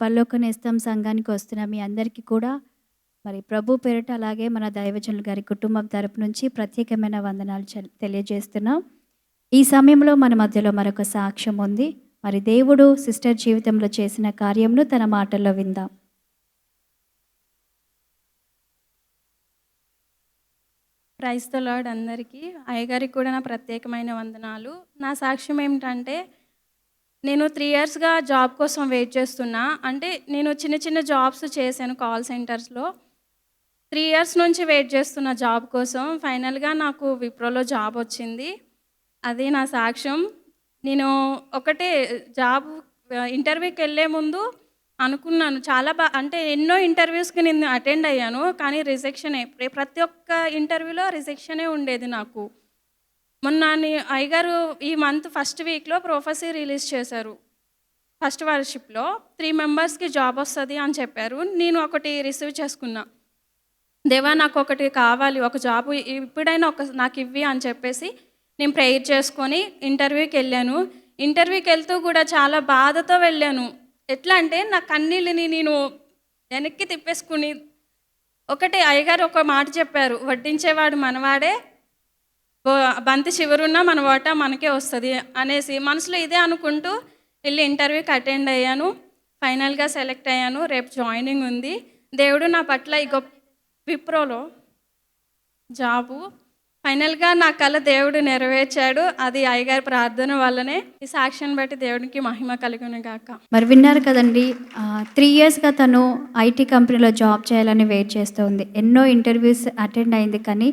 పరలోక నేస్తం సంఘానికి వస్తున్న మీ అందరికీ కూడా మరి ప్రభు పేరిట అలాగే మన దైవజనులు గారి కుటుంబం తరపు నుంచి ప్రత్యేకమైన వందనాలు తెలియజేస్తున్నాం. ఈ సమయంలో మన మధ్యలో మరొక సాక్ష్యం ఉంది. మరి దేవుడు సిస్టర్ జీవితంలో చేసిన కార్యంను తన మాటల్లో విందాం. క్రైస్తలాడ్ అందరికీ అయ్యగారికి కూడా నా ప్రత్యేకమైన వందనాలు. నా సాక్ష్యం ఏమిటంటే నేను త్రీ ఇయర్స్గా జాబ్ కోసం వెయిట్ చేస్తున్నా. అంటే నేను చిన్న చిన్న జాబ్స్ చేశాను కాల్ సెంటర్స్లో త్రీ ఇయర్స్ నుంచి వెయిట్ చేస్తున్న జాబ్ కోసం. ఫైనల్గా నాకు విప్రోలో జాబ్ వచ్చింది. అది నా సాక్ష్యం. నేను ఒకటే జాబ్ ఇంటర్వ్యూకి వెళ్ళే ముందు అనుకున్నాను. చాలా బా అంటే ఎన్నో ఇంటర్వ్యూస్కి నేను అటెండ్ అయ్యాను. కానీ రిజెక్షనే ప్రతి ఒక్క ఇంటర్వ్యూలో రిజెక్షనే ఉండేది నాకు. మొన్న నీ- అయ్యగారు ఈ మంత్ ఫస్ట్ వీక్లో ప్రొఫెసీ రిలీజ్ చేశారు. ఫస్ట్ వర్షిప్లో త్రీ మెంబర్స్కి జాబ్ వస్తుంది అని చెప్పారు. నేను ఒకటి రిసీవ్ చేసుకున్నా. దేవా నాకు ఒకటి కావాలి ఒక జాబ్ ఇప్పుడైనా ఒక నాకు ఇవ్వి అని చెప్పేసి నేను ప్రేయర్ చేసుకొని ఇంటర్వ్యూకి వెళ్ళాను. ఇంటర్వ్యూకి వెళ్తూ కూడా చాలా బాధతో వెళ్ళాను. ఎట్లా అంటే నా కన్నీళ్ళని నేను వెనక్కి తిప్పేసుకుని ఒకటి అయ్యగారు ఒక మాట చెప్పారు. వడ్డించేవాడు మనవాడే బంతి చివరున్నా మన వాటా మనకే వస్తుంది అనేసి మనసులో ఇదే అనుకుంటూ వెళ్ళి ఇంటర్వ్యూకి అటెండ్ అయ్యాను. ఫైనల్గా సెలెక్ట్ అయ్యాను. రేపు జాయినింగ్ ఉంది. దేవుడు నా పట్ల ఈ గొప్ప విప్రోలో జాబు. ఫైనల్గా నా కళ దేవుడు నెరవేర్చాడు. అది అయ్యగారి ప్రార్థన వల్లనే ఈ సాక్ష్యం బట్టి దేవుడికి మహిమ కలుగును గాక. మరి విన్నారు కదండి త్రీ ఇయర్స్గా తను ఐటీ కంపెనీలో జాబ్ చేయాలని వెయిట్ చేస్తూ ఉంది. ఎన్నో ఇంటర్వ్యూస్ అటెండ్ అయింది కానీ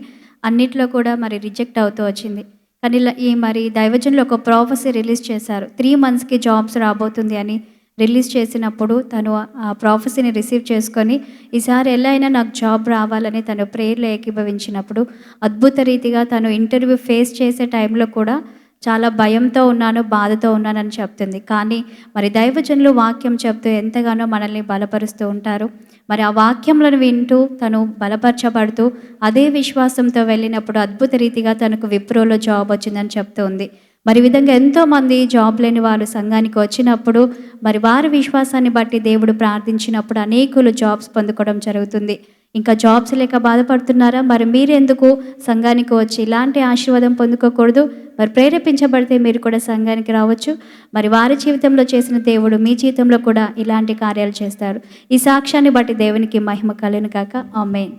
అన్నిట్లో కూడా మరి రిజెక్ట్ అవుతూ వచ్చింది. కానీ ఈ మరి దైవజన్లో ఒక ప్రాఫెసీ రిలీజ్ చేశారు. త్రీ మంత్స్కి జాబ్స్ రాబోతుంది అని రిలీజ్ చేసినప్పుడు తను ఆ ప్రాఫెసీని రిసీవ్ చేసుకొని ఈసారి ఎలా అయినా నాకు జాబ్ రావాలని తను ప్రేయర్లో ఏకీభవించినప్పుడు అద్భుత రీతిగా తను ఇంటర్వ్యూ ఫేస్ చేసే టైంలో కూడా చాలా భయంతో ఉన్నాను బాధతో ఉన్నానని చెప్తుంది. కానీ మరి దైవజనులు వాక్యం చెప్తూ ఎంతగానో మనల్ని బలపరుస్తూ ఉంటారు. మరి ఆ వాక్యములను వింటూ తను బలపరచబడుతూ అదే విశ్వాసంతో వెళ్ళినప్పుడు అద్భుత రీతిగా తనకు విప్రోలో జాబ్ వచ్చిందని చెప్తుంది మరి విధంగా ఎంతోమంది జాబ్ లేని వారు సంఘానికి వచ్చినప్పుడు మరి వారి విశ్వాసాన్ని బట్టి దేవుడు ప్రార్థించినప్పుడు అనేకులు జాబ్స్ పొందుకోవడం జరుగుతుంది. ఇంకా జాబ్స్ లేక బాధపడుతున్నారా? మరి మీరెందుకు సంఘానికి వచ్చి ఇలాంటి ఆశీర్వాదం పొందుకోకూడదు? మరి ప్రేరేపించబడితే మీరు కూడా సంఘానికి రావచ్చు. మరి వారి జీవితంలో చేసిన దేవుడు మీ జీవితంలో కూడా ఇలాంటి కార్యాలు చేస్తారు. ఈ సాక్ష్యాన్ని బట్టి దేవునికి మహిమ కలను కాక ఆమెన్.